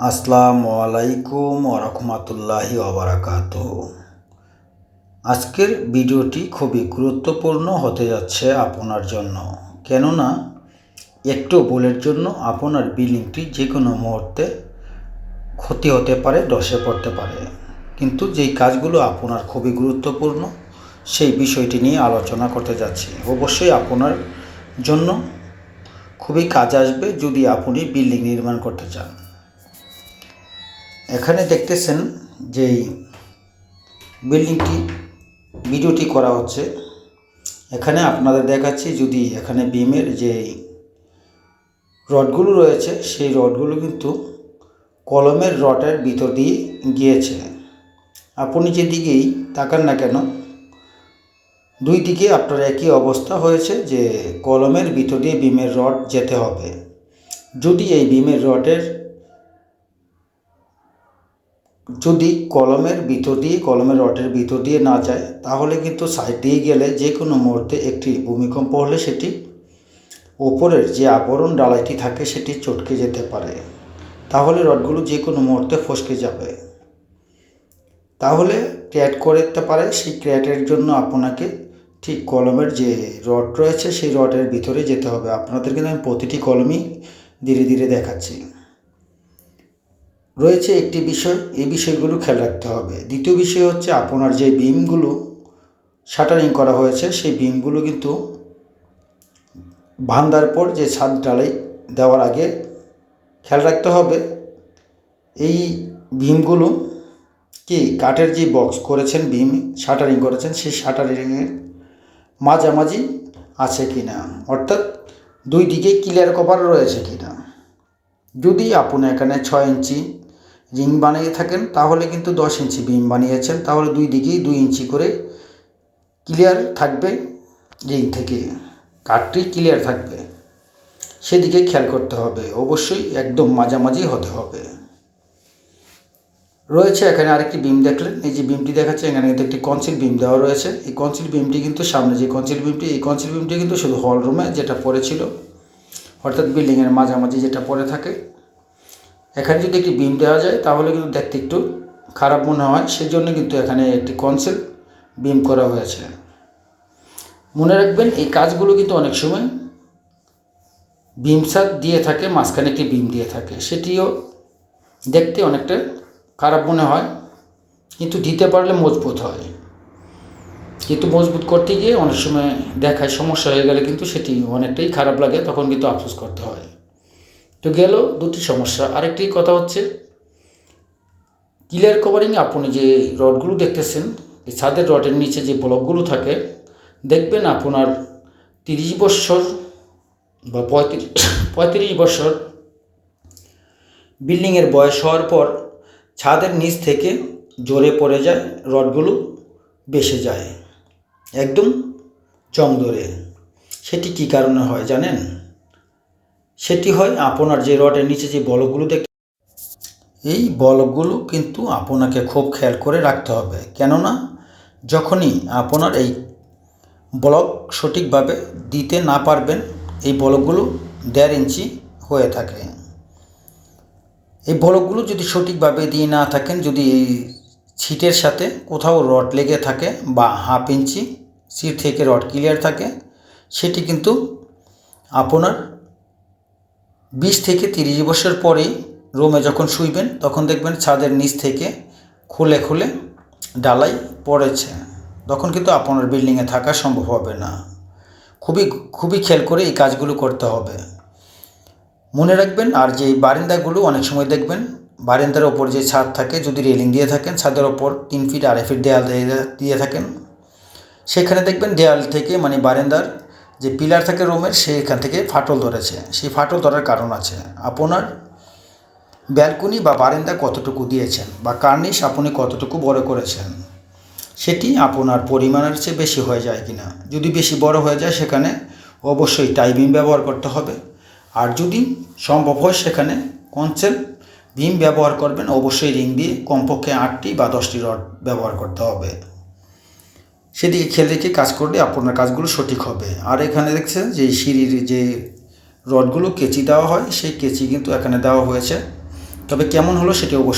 আসসালামু আলাইকুম ওরহমতুল্লাহি ওবরাকাত আজকের ভিডিওটি খুবই গুরুত্বপূর্ণ হতে যাচ্ছে আপনার জন্য। কেননা, একটু ভুলের জন্য আপনার বিল্ডিংটি যে কোনো মুহূর্তে ক্ষতি হতে পারে ধসে পড়তে পারে। কিন্তু যেই কাজগুলো আপনার খুবই গুরুত্বপূর্ণ, সেই বিষয়টি নিয়ে আলোচনা করতে যাচ্ছি। অবশ্যই আপনার জন্য খুবই কাজ আসবে যদি আপনি বিল্ডিং নির্মাণ করতে চান। এখানে দেখতেছেন যে বিল্ডিংটি, ভিডিওটি করা হচ্ছে। এখানে আপনাদের দেখাচ্ছি যদি এখানে বিমের যে রডগুলো রয়েছে, সেই রডগুলো কিন্তু কলমের রডের ভিতর দিয়ে গিয়েছে। আপনি যেদিকেই তাকান না কেন, দুই দিকে আপনার একই অবস্থা হয়েছে যে কলমের ভিতর দিয়ে বিমের রড যেতে হবে। যদি এই বিমের রডের যদি কলমের ভিতর দিয়ে, কলমের রডের ভিতর দিয়ে না যায়, তাহলে কিন্তু সাইড দিয়ে গেলে যে কোনো মুহূর্তে একটি ভূমিকম্প হলে সেটি ওপরের যে আবরণ ডালাইটি থাকে সেটি চটকে যেতে পারে। তাহলে রডগুলো যে কোনো মুহূর্তে ফসকে যাবে। তাহলে ক্র্যাট করতে পারে। সেই ক্র্যাটের জন্য আপনাকে ঠিক কলমের যে রড রয়েছে, সেই রডের ভিতরে যেতে হবে। আপনাদের কিন্তু আমি প্রতিটি কলমই ধীরে ধীরে দেখাচ্ছি। রয়েছে একটি বিষয়, এই বিষয়গুলো খেয়াল রাখতে হবে। দ্বিতীয় বিষয় হচ্ছে আপনার যে বিমগুলো শাটারিং করা হয়েছে, সেই বিমগুলো কিন্তু বান্ধার পর যে ছাদ ডালাই দেওয়ার আগে খেয়াল রাখতে হবে। এই বিমগুলো কি কাঠের যে বক্স করেছেন, বিম শাটারিং করেছেন, সেই শাটারিংয়ের মাঝামাঝি আছে কি না অর্থাৎ দুই দিকে ক্লিয়ার কভার রয়েছে কি না যদি আপনি এখানে ছয় ইঞ্চি রিং বানিয়ে থাকেন, তাহলে কিন্তু দশ ইঞ্চি বিম বানিয়েছেন, তাহলে দুই দিকেই দুই ইঞ্চি করে ক্লিয়ার থাকবে, রিং থেকে কাঠটি ক্লিয়ার থাকবে। সেদিকে খেয়াল করতে হবে, অবশ্যই একদম মাঝামাঝি হতে হবে। রয়েছে এখানে আরেকটি বিম দেখলেন, এই যে বিমটি দেখাচ্ছে, এখানে কিন্তু একটি কনসিল বিম দেওয়া রয়েছে। এই কনসিল বিমটি কিন্তু সামনে যে কনসিল বিমটি, এই কনসিল বিমটি কিন্তু শুধু হল রুমে যেটা পড়েছিল অর্থাৎ বিল্ডিংয়ের মাঝামাঝি যেটা পড়ে থাকে এখানে যদি একটি বিম দেওয়া যায়, তাহলে কিন্তু দেখতে একটু খারাপ মনে হয়। সেই জন্য কিন্তু এখানে একটি কনসিল বিম করা হয়েছে। মনে রাখবেন, এই কাজগুলো কিন্তু অনেক সময় বিম সাত দিয়ে থাকে, মাঝখানে একটি বিম দিয়ে থাকে। সেটিও দেখতে অনেকটা খারাপ মনে হয়, কিন্তু দিতে পারলে মজবুত হয়। কিন্তু মজবুত করতে গিয়ে অনেক সময় দেখায়, সমস্যা হয়ে গেলে কিন্তু সেটি অনেকটাই খারাপ লাগে, তখন কিন্তু আফসোস করতে হয়। তো গেল দুটি সমস্যা। আরেকটি কথা হচ্ছে ক্লিয়ার কভারিং আপনি যে রডগুলো দেখতেছেন, এই ছাদের রডের নিচে যে ব্লকগুলো থাকে, দেখবেন আপনার তিরিশ বৎসর বা পঁয়ত্রিশ পঁয়ত্রিশ বছর বিল্ডিংয়ের বয়স হওয়ার পর ছাদের নিচ থেকে জোরে পড়ে যায়, রডগুলো বেসে যায়, একদম জং ধরে। সেটি কী কারণে হয় জানেন? সেটি হয় আপনার যে রডের নিচে যে বলকগুলো দেখ এই বলকগুলো কিন্তু আপনাকে খুব খেয়াল করে রাখতে হবে। কেননা যখনই আপনার এই ব্লক সঠিকভাবে দিতে না পারবেন, এই বলকগুলো দেড় ইঞ্চি হয়ে থাকে। এই বলকগুলো যদি সঠিকভাবে দিয়ে না থাকেন, যদি এই ছিটের সাথে কোথাও রড লেগে থাকে বা হাফ ইঞ্চি, সিট থেকে রড ক্লিয়ার থাকে, সেটি কিন্তু আপনার বিশ থেকে তিরিশ বছর পরে রুমে যখন শুইবেন, তখন দেখবেন ছাদের নিচ থেকে খুলে খুলে ডালাই পড়েছে। তখন কিন্তু আপনার বিল্ডিংয়ে থাকা সম্ভব হবে না। খুবই খুবই খেয়াল করে এই কাজগুলো করতে হবে। মনে রাখবেন, আর যে বারিন্দাগুলো অনেক সময় দেখবেন, বারিন্দার ওপর যে ছাদ থাকে, যদি রেলিং দিয়ে থাকেন, ছাদের ওপর তিন ফিট, আড়াই ফিট দেয়াল দিয়ে থাকেন, সেখানে দেখবেন দেয়াল থেকে মানে বারিন্দার যে পিলার থাকে রুমের সেইখান থেকে ফাটল ধরেছে। সেই ফাটল ধরার কারণ আছে। আপনার ব্যালকনি বা বারান্দা কতটুকু দিয়েছেন বা কার্নিশ আপনি কতটুকু বড় করেছেন, সেটি আপনার পরিমাণের চেয়ে বেশি হয়ে যায় কি না যদি বেশি বড় হয়ে যায়, সেখানে অবশ্যই টাইবিং ব্যবহার করতে হবে। আর যদি সম্ভব হয়, সেখানে কনসেল বিম ব্যবহার করবেন। অবশ্যই রিং দিয়ে কমপক্ষে আটটি বা দশটি রড ব্যবহার করতে হবে। সেদিকে খেয়াল রেখে কাজ করলে আপনার কাজগুলো সঠিক হবে। আর এখানে দেখছেন যে সিঁড়ির যে রডগুলো কেচি দেওয়া হয়, সেই কেচি কিন্তু এখানে দেওয়া হয়েছে। তবে কেমন হলো সেটি অবশ্যই